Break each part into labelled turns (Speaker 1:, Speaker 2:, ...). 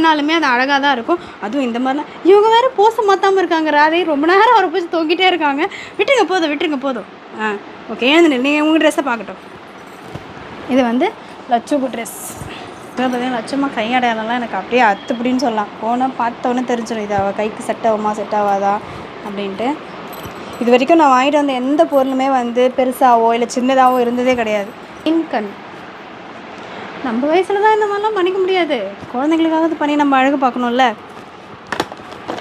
Speaker 1: பண்ணாலுமே அது அழகாக தான் இருக்கும். அதுவும் இந்த மாதிரிலாம். இவங்க வேறு போசை மாற்றாமல் இருக்காங்க ராதே. ரொம்ப நேரம் அவரை போய் தூக்கிட்டே இருக்காங்க. விட்டுருங்க போதும் விட்டுருங்க போதும். ஆ ஓகே எழுந்து நீங்கள் உங்கள் ட்ரெஸ்ஸை பார்க்கட்டும். இது வந்து லட்சுக்கு ட்ரெஸ் இப்போ பார்த்தீங்கன்னா கை அடையாளம்லாம் எனக்கு அப்படியே அத்துப்படின்னு சொல்லலாம். போனால் பார்த்தோன்னே தெரிஞ்சிடும் இது அவள் கைக்கு செட் ஆகுமா செட் ஆகாதா அப்படின்ட்டு. இது வரைக்கும் நான் வாங்கிட்டு வந்த எந்த பொருளுமே வந்து பெருசாகவோ இல்லை சின்னதாகவோ இருந்ததே கிடையாது. இன்கன் நம்ம வயசில் தான் இந்த மாதிரிலாம் பண்ணிக்க முடியாது. குழந்தைங்களுக்காவது பண்ணி நம்ம அழகு பார்க்கணும்ல.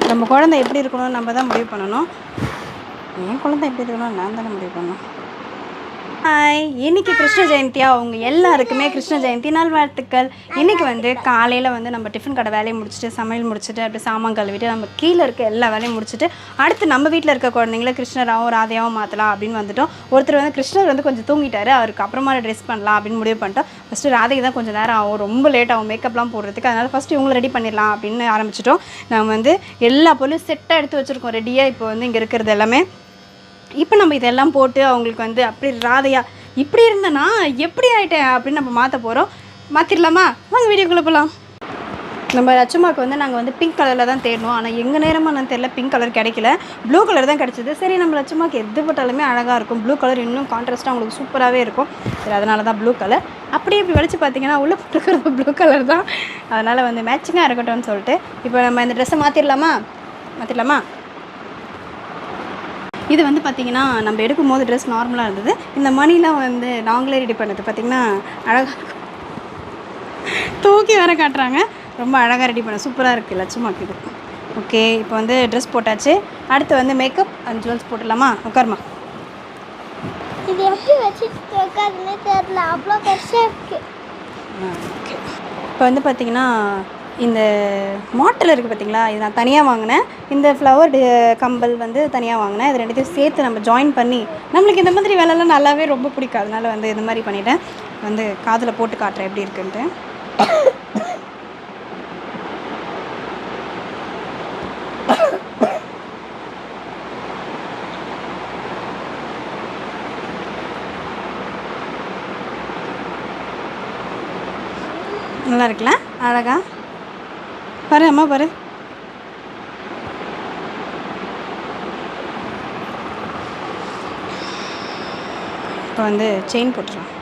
Speaker 1: நம்ம குழந்தை எப்படி இருக்கணும்னு நம்ம தான் முடிவு பண்ணணும். என் குழந்தை எப்படி இருக்கணும் நான் தானே முடிவு பண்ணணும். ஹாய் இன்னைக்கு கிருஷ்ண ஜெயந்தியா? அவங்க எல்லாருக்குமே கிருஷ்ண ஜெயந்தி. நல்வாழ்த்துக்கள் இன்றைக்கி இன்னைக்கு வந்து காலையில் வந்து நம்ம டிஃபன் கடை வேலையை முடிச்சுட்டு சமையல் முடிச்சுட்டு அப்படியே சாமான் கழுவிட்டு நம்ம கீழே இருக்க எல்லா வேலையும் முடிச்சுட்டு அடுத்து நம்ம வீட்டில் இருக்க குழந்தைங்கள கிருஷ்ணராகவும் ராதையாவும் மாற்றலாம் அப்படின்னு வந்துட்டோம். ஒருத்தர் வந்து கிருஷ்ணர் வந்து கொஞ்சம் தூங்கிட்டாரு. அவருக்கு அப்புறமா ட்ரெஸ் பண்ணலாம் அப்படின்னு முடிவு பண்ணிட்டோம். ஃபஸ்ட்டு ராதைக்கு தான் கொஞ்சம் நேரம் ஆகும். ரொம்ப லேட் ஆகும். மேக்கப்லாம் போடுறதுக்கு. அதனால் ஃபஸ்ட்டு இவங்களை ரெடி பண்ணிடலாம் அப்படின்னு ஆரம்பிச்சிட்டோம். நாங்கள் வந்து எல்லா பொருளும் செட்டாக எடுத்து வச்சுருக்கோம். ரெடியாக இப்போ வந்து இங்கே இருக்கிறது எல்லாமே. இப்போ நம்ம இதெல்லாம் போட்டு அவங்களுக்கு வந்து அப்படி ராதையா இப்படி இருந்தனா எப்படி ஆகிட்டேன் அப்படின்னு நம்ம மாற்ற போகிறோம் மாற்றிடலாமா வாங்க வீடியோக்குள்ளே போகலாம் நம்ம லட்சுமாவுக்கு வந்து நாங்கள் வந்து பிங்க் கலரில் தான் தேடணும். ஆனால் எங்கள் நேரமாக நான் தெரியல பிங்க் கலர் கிடைக்கல. ப்ளூ கலர் தான் கிடச்சிது. சரி நம்ம லட்சுமாவுக்கு எது போட்டாலுமே அழகாக இருக்கும். ப்ளூ கலர் இன்னும் கான்ட்ராஸ்ட்டாக அவங்களுக்கு சூப்பராகவே இருக்கும். சரி அதனால தான் ப்ளூ கலர் அப்படியே இப்படி வலிச்சு பார்த்தீங்கன்னா உள்ளே போட்டுக்கிறது ப்ளூ கலர் தான். அதனால் வந்து மேட்சிங்காக இருக்கட்டும்னு சொல்லிட்டு இப்போ நம்ம இந்த ட்ரெஸ்ஸை மாற்றிடலாமா மாற்றிடலாமா இது வந்து பார்த்திங்கன்னா நம்ம எடுக்கும் போது ட்ரெஸ் நார்மலாக இருந்தது. இந்த மணிலாம் வந்து நாங்களே ரெடி பண்ணது பார்த்திங்கன்னா அழகாக தூக்கி வேற காட்டுறாங்க. ரொம்ப அழகாக ரெடி பண்ண சூப்பராக இருக்குது லட்சுமாக்கு இது. ஓகே இப்போ வந்து ட்ரெஸ் போட்டாச்சு. அடுத்து வந்து மேக்கப் அண்ட் ஜுவல்ஸ் போட்டுடலாமா? உட்காருமா.
Speaker 2: இது எப்படி வச்சுட்டு உட்காதுன்னே தெரியல. அவ்வளோ பெருசாக
Speaker 1: இப்போ வந்து பார்த்திங்கன்னா இந்த மாட்டில் இருக்குது பார்த்திங்களா இது நான் தனியாக வாங்கினேன். இந்த ஃப்ளவர் கம்பல் வந்து தனியாக வாங்கினேன். இது ரெண்டுத்தையும் சேர்த்து நம்ம ஜாயின் பண்ணி நம்மளுக்கு இந்த மாதிரி வேலைலாம் நல்லாவே ரொம்ப பிடிக்கும். அதனால வந்து இந்த மாதிரி பண்ணிவிட்டேன் வந்து காதில் போட்டு காட்டுறேன் எப்படி இருக்குன்ட்டு. நல்லா இருக்குல்ல? அழகா? பாரு அம்மா பாரு. இப்போ வந்து செயின் போட்டுருவோம்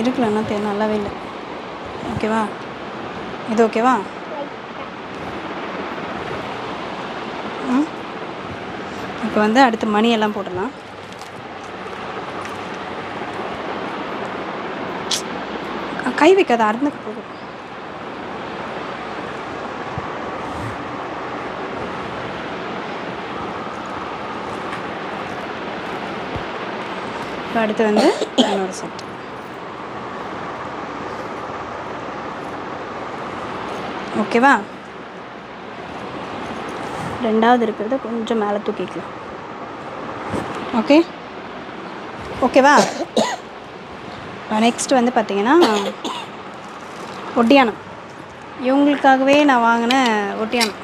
Speaker 2: இருக்கலன்னா எடுத்து
Speaker 1: நல்லாவே இல்லை. ஓகேவா? இது ஓகேவா? இப்போ வந்து அடுத்து மணி எல்லாம் போடலாம் கை வைக்காத அறுந்துக்கு போகும் இப்போ அடுத்து வந்து இன்னொரு செட் ஓகேவா ரெண்டாவது இருக்கிறத கொஞ்சம் மேலே தூக்கிக்கலாம். ஓகே? ஓகேவா நெக்ஸ்ட் வந்து பார்த்தீங்கன்னா ஒட்டியானம் இவங்களுக்காகவே நான் வாங்கின ஒட்டியானம்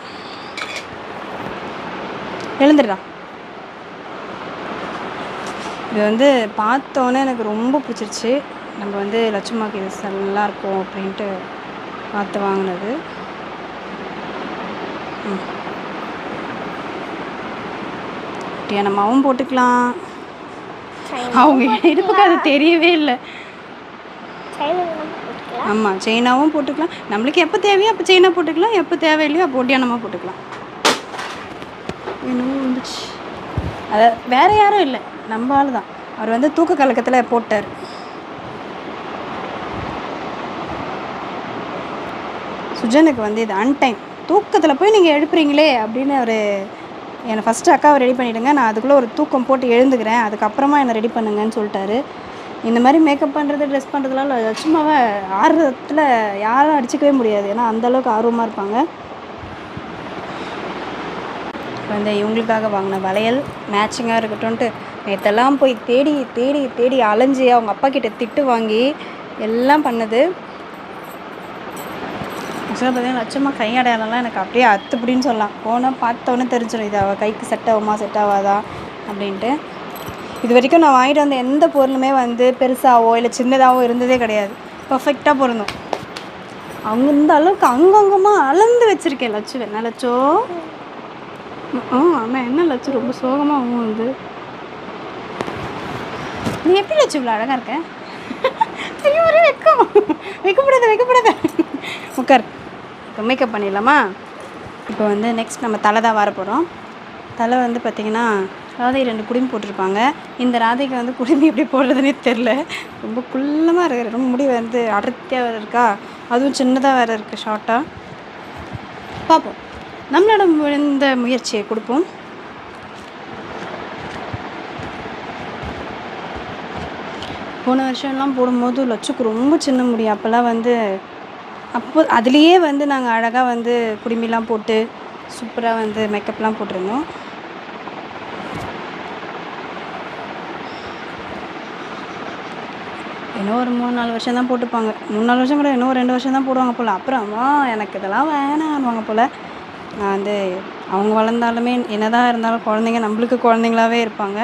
Speaker 1: எழுந்துடுறா இது வந்து பார்த்தோன்னே எனக்கு ரொம்ப பிடிச்சிருச்சு. நம்ம வந்து லட்சுமாக்கு இது நல்லா இருக்கும் அப்படின்ட்டு பார்த்து வாங்கினது. ம். ஒட்டியானமாவும் போட்டுக்கலாம். அவங்க இடுப்புக்கு அது தெரியவே இல்லை. ஆமாம் செயினாவும் போட்டுக்கலாம். நம்மளுக்கு எப்போ தேவையோ அப்போ செயினாக போட்டுக்கலாம். எப்போ தேவையில்லையோ அப்போ ஒட்டியானமாக போட்டுக்கலாம். என்னமோ வந்துச்சு. அதை வேற யாரும் இல்லை. நம்ம ஆள் தான். அவர் வந்து தூக்க கலக்கத்தில் போட்டார். சுஜனுக்கு வந்து இது அன்டைம் தூக்கத்தில் போய் நீங்கள் எழுப்புறீங்களே அப்படின்னு அவர் என்னை ஃபஸ்ட்டு அக்காவை ரெடி பண்ணிவிடுங்க நான் அதுக்குள்ளே ஒரு தூக்கம் போட்டு எழுந்துக்கிறேன். அதுக்கப்புறமா என்னை ரெடி பண்ணுங்கன்னு சொல்லிட்டாரு. இந்த மாதிரி மேக்கப் பண்ணுறது ட்ரெஸ் பண்ணுறதுலாம் சும்மாவே ஆர்வத்தில் யாரும் அடிச்சுக்கவே முடியாது. ஏன்னா அந்தளவுக்கு ஆர்வமாக இருப்பாங்க. இந்த இவங்களுக்காக வாங்கின வளையல் மேட்சிங்காக இருக்கட்டும்ன்ட்டு நேற்றெல்லாம் போய் தேடி தேடி தேடி அலைஞ்சு அவங்க அப்பா கிட்ட திட்டு வாங்கி எல்லாம் பண்ணது. ஆக்சுவலாக பார்த்தீங்கன்னா லட்சமாக கை அடையாளம்லாம் எனக்கு அப்படியே அத்துப்படின்னு சொல்லலாம். போனால் பார்த்தோன்னே தெரிஞ்சிடும் இது அவள் கைக்கு செட் ஆகுமா செட் ஆகாதா அப்படின்ட்டு. இது வரைக்கும் நான் வாங்கிட்டு வந்த எந்த பொருளுமே வந்து பெருசாகவோ இல்லை சின்னதாகவோ இருந்ததே கிடையாது. பர்ஃபெக்டாக பொருந்தும். அவங்க இந்த அளவுக்கு அங்கங்கமாக அளந்து வச்சுருக்கேன் லட்சம் என்ன லட்சோ ஆ ஆமாம் என்ன லட்சம் ரொம்ப சோகமாக வந்து. நீ எப்படி லட்சம் இவ்வளோ அழகாக இருக்க? ஐயோ ஒரே வெக்கம். வைக்கப்படாத வைக்கப்படாத. உட்கார். இப்போ மேக்கப் பண்ணிடலாமா? இப்போ வந்து நெக்ஸ்ட் நம்ம தலை தான் வர போகிறோம் தலை வந்து பார்த்திங்கன்னா ராதை ரெண்டு குடுமி போட்டிருப்பாங்க. இந்த ராதைக்கு வந்து குடுமி எப்படி போடுறதுனே தெரில ரொம்ப குள்ளமாக இருக்கிற ரொம்ப முடி வந்து அடர்த்தியாக வேறு இருக்கா? அதுவும் சின்னதாக வேறு இருக்குது ஷார்ட்டாக பார்ப்போம். நம்மளோட இந்த முயற்சியை கொடுப்போம். போன வருஷம்லாம் போடும்போது லட்சுக்கு ரொம்ப சின்ன முடி. அப்போல்லாம் வந்து அப்போ அதுலேயே வந்து நாங்கள் அழகாக வந்து குடுமிலாம் போட்டு சூப்பராக வந்து மேக்கப்லாம் போட்டிருந்தோம். இன்னும் ஒரு மூணு நாலு வருஷம் தான் போட்டுப்பாங்க. மூணு நாலு வருஷம் கூட இன்னும் ஒரு ரெண்டு வருஷம் தான் போடுவாங்க போல். அப்புறமா எனக்கு இதெல்லாம் வேணாம்னுவாங்க போல். நான் வந்து அவங்க வளர்ந்தாலுமே என்னதான் இருந்தாலும் குழந்தைங்க நம்மளுக்கு குழந்தைங்களாவே இருப்பாங்க.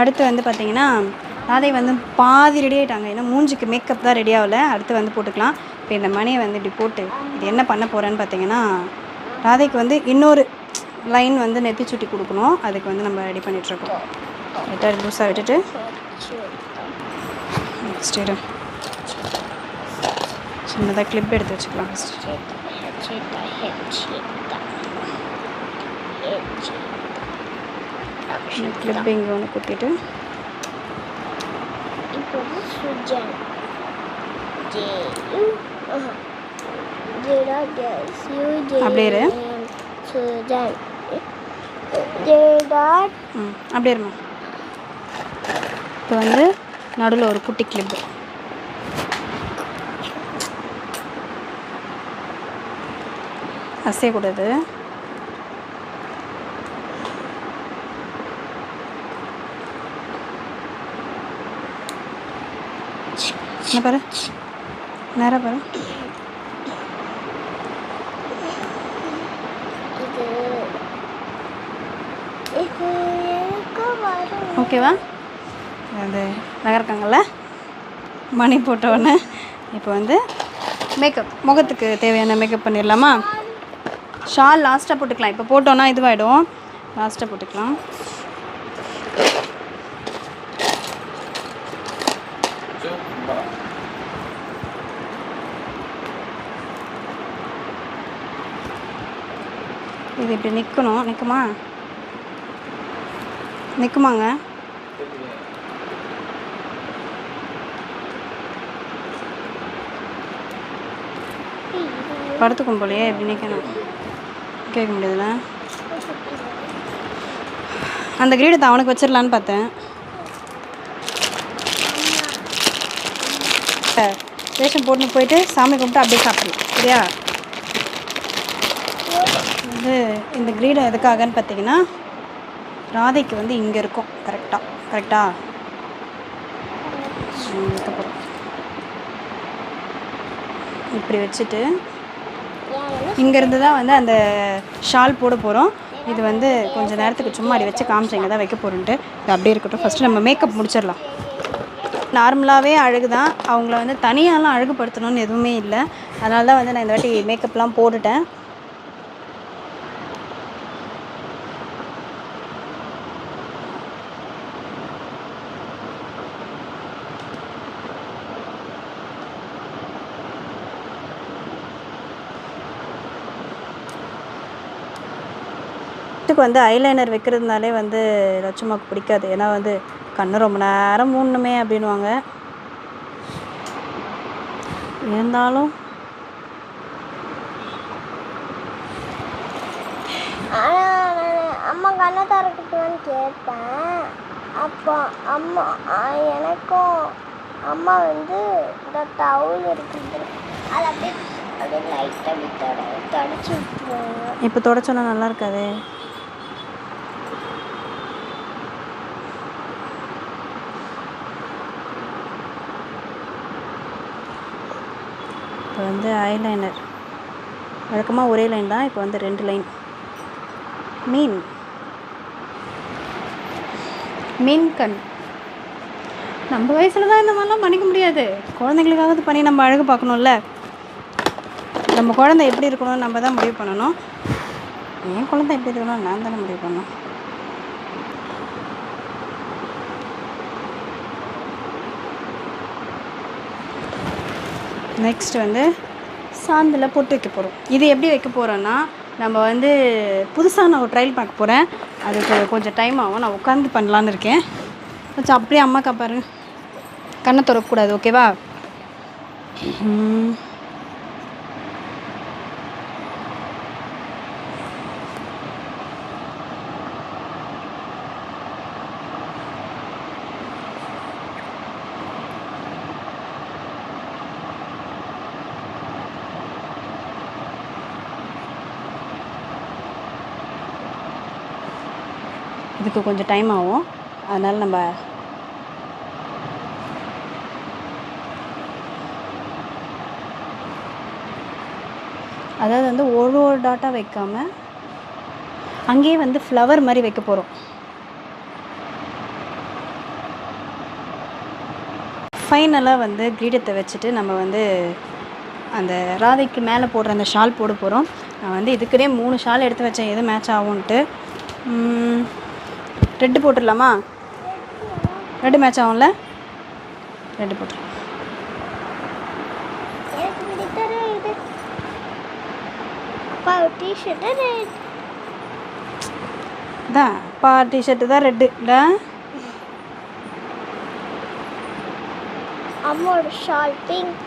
Speaker 1: அடுத்து வந்து பார்த்திங்கன்னா ராதை வந்து பாதி ரெடி ஆகிட்டாங்க ஏன்னா மூஞ்சிக்கு மேக்கப் தான் ரெடி ஆகல. அடுத்து வந்து போட்டுக்கலாம். இப்போ இந்த மணியை வந்து இப்படி போட்டு இது என்ன பண்ண போகிறேன்னு பார்த்தீங்கன்னா ராதைக்கு வந்து இன்னொரு லைன் வந்து நெத்தி சுட்டி கொடுக்கணும். அதுக்கு வந்து நம்ம ரெடி பண்ணிகிட்ருக்கோம் லைட்டாக லூஸாக விட்டுட்டு. நெக்ஸ்ட் இரு. சின்னதாக கிளிப் எடுத்து வச்சுக்கலாம் ஃபஸ்ட் கிளிப் இங்கே ஒன்று குத்திட்டு.
Speaker 2: வந்து சுஜன்
Speaker 1: அப்படியே.
Speaker 2: சுஜன்
Speaker 1: அப்படியே இருமா. இப்போ வந்து நடுவில் ஒரு குட்டி கிளிப்பு அசையக்கூடாது. என்ன பாரு நேராக பாரு ஓகேவா அது அழகாக இருக்காங்கல்ல மணி போட்ட உடனே இப்போ வந்து மேக்கப் முகத்துக்கு தேவையான மேக்கப் பண்ணிடலாமா ஷால் லாஸ்ட்டாக போட்டுக்கலாம் இப்போ போட்டோன்னா இதுவாகிடும் லாஸ்ட்டாக போட்டுக்கலாம் இது இப்படி நிற்கணும் நிற்குமா நிற்குமாங்க படுத்துக்கும் போலையே இப்படி நிற்கணும் கேட்க முடியாதுல்ல? அந்த கிரீடத்தை அவனுக்கு வச்சிடலான்னு பார்த்தேன். ரேஷன் போட்டுன்னு போயிட்டு சாமி கும்பிட்டு அப்படியே சாப்பிடலாம். சரியா வந்து இந்த கிரீடம் எதுக்காகன்னு பார்த்தீங்கன்னா ராதைக்கு வந்து இங்கே இருக்கும். கரெக்டாக கரெக்டாக இப்படி வச்சுட்டு இங்கேருந்து தான் வந்து அந்த ஷால் போட போகிறோம் இது வந்து கொஞ்ச நேரத்துக்கு சும்மா அப்படி வச்சு காமிச்சிங்க தான் வைக்க போகிறோன்ட்டு இது அப்படியே இருக்கட்டும். ஃபஸ்ட்டு நம்ம மேக்கப் முடிச்சிடலாம். நார்மலாகவே அழகு தான். அவங்கள வந்து தனியாலாம் அழகுபடுத்தணும்னு எதுவுமே இல்லை. அதனால தான் வந்து நான் இந்த வாட்டி மேக்கப்லாம் போட்டுட்டேன். வீட்டுக்கு வந்து ஐலைனர் வைக்கிறதுனாலே வந்து லட்சுமாக்கு பிடிக்காது. ஏன்னா வந்து கண்ணு ரொம்ப நேரம் மூடணுமே அப்படின்வாங்க இருந்தாலும்
Speaker 2: அம்மா கண்ணை திறக்கட்டும்னு கேட்பேன் அப்போ அம்மா எனக்கும் அம்மா வந்து இந்த டவுல் இருக்குது. அதை அப்படியே அப்படியே லைட்டாக அப்படி தொட தொடச்சி விட்டுருவாங்க.
Speaker 1: இப்போ தொடச்சோன்னா நல்லா இருக்காதே? வந்து ஐலைனர் வழக்கமாக ஒரே லைன் தான் இப்போ வந்து ரெண்டு லைன் மீன். மீன் கண். நம்ம வயசில் தான் இந்த மாதிரிலாம் பண்ணிக்க முடியாது. குழந்தைங்களுக்காவது பண்ணி நம்ம அழகு பார்க்கணும்ல. நம்ம குழந்தை எப்படி இருக்கணும்னு நம்ம தான் முடிவு பண்ணணும். என் குழந்தை எப்படி இருக்கணும் நான் தானே முடிவு பண்ணணும். நெக்ஸ்ட் வந்து சாந்தில் பொட்டு வைக்க போகிறோம் இது எப்படி வைக்க போகிறோன்னா நம்ம வந்து புதுசாக நான் ஒரு ட்ரையல் பார்க்க போகிறேன் அதுக்கு கொஞ்சம் டைம் ஆகும். நான் உட்காந்து பண்ணலான்னு இருக்கேன். கொஞ்சம் அப்படியே அம்மாக்கா பாருங்க. கண்ணை திறக்கக்கூடாது ஓகேவா இதுக்கு கொஞ்சம் டைம் ஆகும். அதனால் நம்ம அதாவது வந்து ஒரு ஒரு டாட்டாக வைக்காமல் அங்கேயே வந்து ஃப்ளவர் மாதிரி வைக்க போகிறோம் ஃபைனலாக வந்து கிரீடத்தை வச்சுட்டு நம்ம வந்து அந்த ராதைக்கு மேலே போடுற அந்த ஷால் போட போகிறோம் நான் வந்து இதுக்குனே மூணு ஷால் எடுத்து வச்சேன். எது மேட்ச் ஆகும்ன்ட்டு. ரெட்டு போட்டுடலாமா? ரெட்டு மேட்ச் ஆகும்ல? ரெட்டு போட்டுடலாம்
Speaker 2: அப்பா டிஷர்ட்டு ரெட்
Speaker 1: தான் டிஷர்ட்டு தான் ரெட்டு இல்லை
Speaker 2: அம்மாவோட ஷால் பிங்க்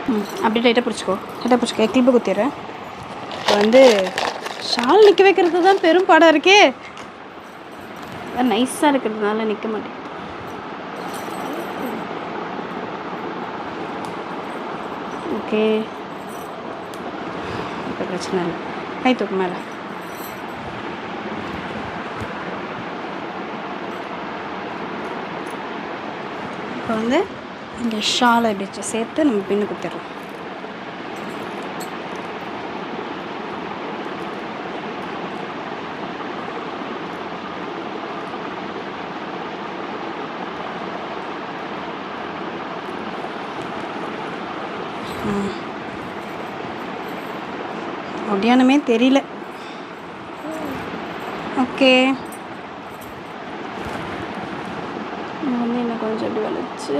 Speaker 1: ம் அப்படியே லைட்டாக பிடிச்சிக்கோ. லைட்டாக பிடிச்சிக்கோ. கிளிப்பு குத்திடுறேன். இப்போ வந்து ஷால் நிற்க வைக்கிறது தான் பெரும் பாடம் இருக்கே. நைஸாக இருக்கிறதுனால நிற்க மாட்டேன். ஓகே இப்போ பிரச்சனை இல்லை. கை தூக்கு மேலே. இப்போ வந்து இங்கே ஷாலை இப்படி வச்சு சேர்த்து நம்ம பின்னு குத்திடுறோம் ம். ஒடியானமே தெரியல. ஓகே. வந்து என்ன கொஞ்சம் இப்படி வளைச்சு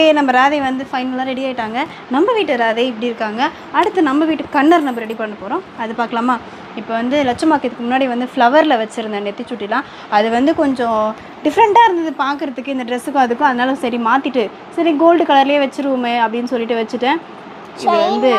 Speaker 1: ஓகே நம்ம ராதை வந்து ஃபைனலாக ரெடி ஆகிட்டாங்க நம்ம வீட்டு ராதை இப்படி இருக்காங்க. அடுத்து நம்ம வீட்டு கண்ணர் நம்ம ரெடி பண்ண போகிறோம் அது பார்க்கலாமா? இப்போ வந்து லட்சமாக்கிறதுக்கு முன்னாடி வந்து ஃப்ளவரில் வச்சுருந்தேன் நெத்திச்சுட்டிலாம் அது வந்து கொஞ்சம் டிஃப்ரெண்ட்டாக இருந்தது பார்க்குறதுக்கு இந்த ட்ரெஸ்ஸுக்கும் அதுக்கும். அதனால சரி மாற்றிட்டு சரி கோல்டு கலர்லேயே வச்சுருவோமே அப்படின்னு சொல்லிட்டு வச்சுட்டேன். இது வந்து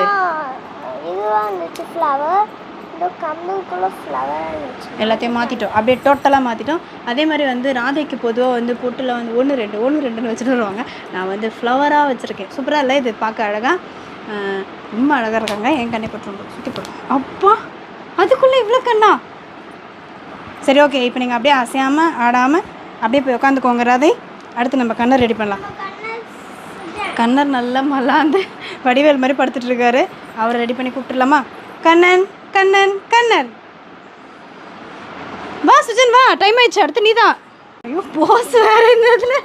Speaker 1: எல்லாத்தையும் மாற்றிட்டோம் அப்படியே டோட்டலாக மாற்றிட்டோம் அதே மாதிரி வந்து ராதைக்கு பொதுவாக வந்து பொட்டில் வந்து ஒன்று ரெண்டு ஒன்று ரெண்டுன்னு வச்சுட்டு வருவாங்க. நான் வந்து ஃப்ளவராக வச்சுருக்கேன். சூப்பராக இல்லை இது? பார்க்க அழகாக ரொம்ப அழகாக இருக்காங்க. என் கண்ணை பட்டு சுற்றி போடும் அப்பா அதுக்குள்ளே இவ்வளோ கண்ணா? சரி ஓகே இப்போ நீங்கள் அப்படியே அசையாமல் ஆடாமல் அப்படியே போய் உட்காந்துக்கோங்க ராதை. அடுத்து நம்ம கண்ணை ரெடி பண்ணலாம். கண்ணர் நல்லா மல்லாந்து வடிவேல் மாதிரி படுத்துட்டு இருக்காரு. அவரை ரெடி பண்ணி கூப்பிட்டுலாமா கண்ணன். கண்ணன் கண்ணன். வா சுஜன் வா. டைம் ஆயிடுச்சு. அடுத்து நீ தான் ஐயோ போஸ் வேறு இருந்ததுல.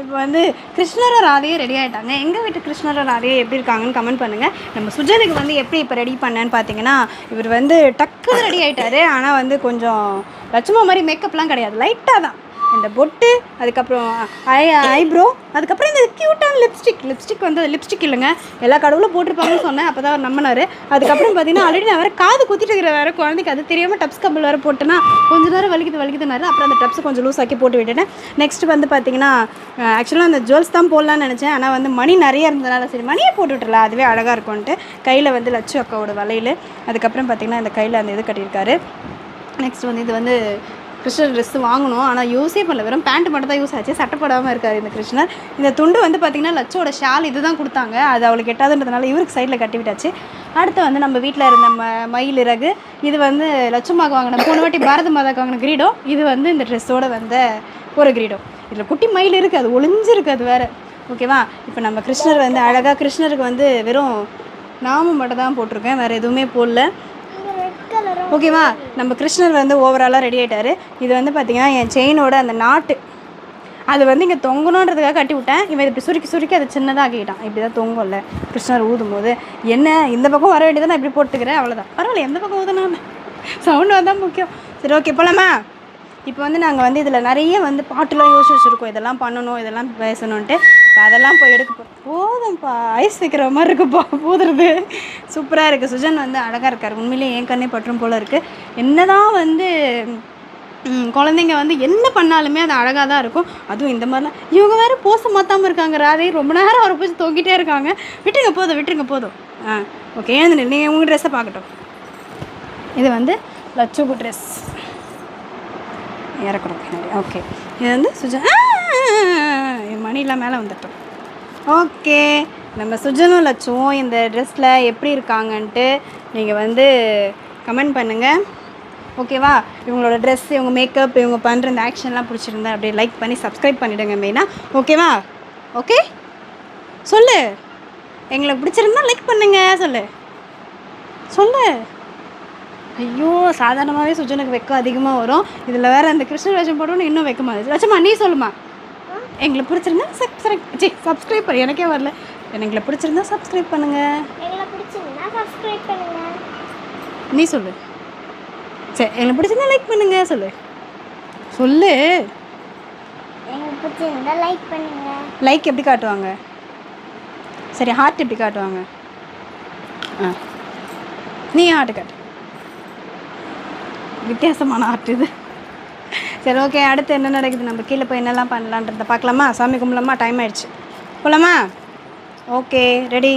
Speaker 1: இப்போ வந்து கிருஷ்ணரும் ராதையும் ரெடி ஆகிட்டாங்க எங்கள் வீட்டு கிருஷ்ணரும் ராதையும் எப்படி இருக்காங்கன்னு கமெண்ட் பண்ணுங்கள் நம்ம சுஜனுக்கு வந்து எப்படி இப்போ ரெடி பண்ணேன்னு பார்த்தீங்கன்னா இவர் வந்து டக்குன்னு ரெடி ஆகிட்டாரு ஆனால் வந்து கொஞ்சம் லட்சுமா மாதிரி மேக்கப்லாம் கிடையாது. லைட்டாக தான். இந்த பொட்டு அதுக்கப்புறம் ஐ ஐப்ரோ அதுக்கப்புறம் இந்த க்யூட்டான லிப்ஸ்டிக் லிப்ஸ்டிக் வந்து லிப்ஸ்டிக் இல்லைங்க. எல்லா கடவுளும் போட்டிருப்பாங்கன்னு சொன்னேன். அப்போ தான் அவர் நம்பினார். அதுக்கப்புறம் பார்த்தீங்கன்னா ஆல்ரெடி நான் வேறு காது குத்திட்டு இருக்கிற வேறு குழந்தைக்கு அது தெரியாமல் டப்ஸ் கம்பல் வேறு போட்டேன்னா கொஞ்ச நேரம் வலிக்குது வலிக்குதுனாரு அப்புறம் அந்த டப்ஸ் கொஞ்சம் லூஸ் ஆக்கி போட்டு விட்டுட்டேன். நெக்ஸ்ட் வந்து பார்த்தீங்கன்னா ஆக்சுவலாக அந்த ஜுவல்ஸ் தான் போடலான்னு நினச்சேன். ஆனால் வந்து மணி நிறைய இருந்ததுனால சரி மணியை போட்டு விட்டுறலாம். அதுவே அழகாக இருக்கும்ன்ட்டு. கையில் வந்து லட்சு அக்காவோட வலையில் அதுக்கப்புறம் பார்த்தீங்கன்னா இந்த கையில் அந்த இது கட்டியிருக்காரு. நெக்ஸ்ட் வந்து இது வந்து கிருஷ்ணர் ட்ரெஸ் வாங்கணும். ஆனால் யூஸே பண்ணல. வெறும் பேண்ட் மட்டும் தான் யூஸ் ஆச்சு. சட்டை போடாமல் இருக்காரு இந்த கிருஷ்ணர். இந்த துண்டு வந்து பார்த்திங்கன்னா லட்சோட ஷால் இதுதான் கொடுத்தாங்க. அது அவளுக்கு எட்டாதுன்றதுனால இவருக்கு சைடில் கட்டி விட்டாச்சு. அடுத்து வந்து நம்ம வீட்டில் இருந்த ம மயில் இறகு. இது வந்து லட்சமாக வாங்கின போன வாட்டி பாரத மாதாக்கு வாங்கின கிரீடோ இது வந்து இந்த ட்ரெஸ்ஸோட வந்த ஒரு கிரீடோ. இதில் குட்டி மயில் இருக்குது அது ஒளிஞ்சிருக்கு அது வேறு. ஓகேவா இப்போ நம்ம கிருஷ்ணர் வந்து அழகாக கிருஷ்ணருக்கு வந்து வெறும் நாமம் மட்டும் தான் போட்டிருக்கேன். வேறு எதுவுமே போடல. ஓகேவா? நம்ம கிருஷ்ணர் வந்து ஓவராலாக ரெடி ஆகிட்டார் இது வந்து பார்த்திங்கன்னா என் செயினோட அந்த நாட்டு அது வந்து இங்கே தொங்கணுன்றதுக்காக கட்டி விட்டேன். இவன் இப்படி சுருக்கி சுருக்கி அதை சின்னதாக ஆக்கிட்டான். இப்படி தான் தொங்கும்ல. கிருஷ்ணர் ஊதும் போது என்ன? இந்த பக்கம் வர வேண்டியதை நான் இப்படி போட்டுக்கிறேன். அவ்வளோதான் பரவாயில்ல எந்த பக்கம் ஊதுனா சவுண்டு வந்தால் முக்கியம். சரி ஓகே போலாமா? இப்போ வந்து நாங்கள் வந்து இதில் நிறைய வந்து பாட்டுலாம் யோசிச்சு வச்சுருக்கோம். இதெல்லாம் பண்ணணும் இதெல்லாம் பேசணுன்ட்டு இப்போ அதெல்லாம் போய் எடுக்க போதும்ப்பா ஐஸ் வைக்கிற மாதிரி இருக்குப்பா போதுறது. சூப்பராக இருக்குது சுஜன் வந்து அழகாக இருக்கார். உண்மையிலேயே என் கண்ணே பற்றும் போல் இருக்குது என்ன தான் வந்து குழந்தைங்க வந்து என்ன பண்ணாலுமே அது அழகாக தான் இருக்கும். அதுவும் இந்த மாதிரிலாம் இவங்க வேறு போச மாற்றாமல் இருக்காங்க. ராதே ரொம்ப நேரம் அவரை போய் தொங்கிட்டே இருக்காங்க. விட்டுருங்க போதும் விட்டுருங்க போதும். ஆ ஓகே எழுந்து நீங்கள் உங்கள் ட்ரெஸ்ஸை பார்க்கட்டும். இது வந்து லட்சுக்கு ட்ரெஸ் இறக்குறோம். ஓகே இது வந்து சுஜன் மணிலாம் மேலே வந்துட்டோம். ஓகே. நம்ம சுஜனும் லட்சுவும் இந்த ட்ரெஸ்ஸில் எப்படி இருக்காங்கன்ட்டு நீங்கள் வந்து கமெண்ட் பண்ணுங்கள் ஓகேவா? இவங்களோட ட்ரெஸ் இவங்க மேக்கப் இவங்க பண்ணுற இந்த ஆக்ஷன்லாம் பிடிச்சிருந்தா அப்படியே லைக் பண்ணி சப்ஸ்கிரைப் பண்ணிவிடுங்க மெயினாக ஓகேவா? ஓகே? சொல்லு. எங்களுக்கு பிடிச்சிருந்தா லைக் பண்ணுங்க. சொல்லு. சொல்லு. ஐயோ சாதாரணமாகவே சுஜனுக்கு வெக்கம் அதிகமாக வரும். இதில் வேறு அந்த கிருஷ்ண வேஷம் போட்டோன்னு இன்னும் வெக்கமாக இருந்துச்சு லட்சமா நீ சொல்லுமா. எங்களுக்கு பிடிச்சிருந்தா சப்ஸ்கிரைப் சி சப்ஸ்கிரைப் பண்ணு எனக்கே வரல. எங்களை பிடிச்சிருந்தா சப்ஸ்கிரைப் பண்ணுங்க.
Speaker 2: எங்களை பிடிச்சிருந்தா சப்ஸ்கிரைப் பண்ணுங்க.
Speaker 1: நீ சொல்லு. சரி எங்களுக்கு பிடிச்சிருந்தா லைக் பண்ணுங்க சொல்லு. சொல்லு.
Speaker 2: எங்களுக்கு பிடிச்சிருந்தா லைக் பண்ணுங்க.
Speaker 1: லைக் எப்படி காட்டுவாங்க? சரி ஹார்ட் எப்படி காட்டுவாங்க? ஆ. நீ ஹார்ட் காட்டு. வித்தியாசமான ஆர்ட் இது. சரி ஓகே அடுத்து என்ன நடக்குது? நம்ம கீழே போய் என்னெல்லாம் பண்ணலான்றத பார்க்கலாமா? சாமி கும்பலாமா டைம் ஆயிடுச்சு. போகலாமா ஓகே ரெடி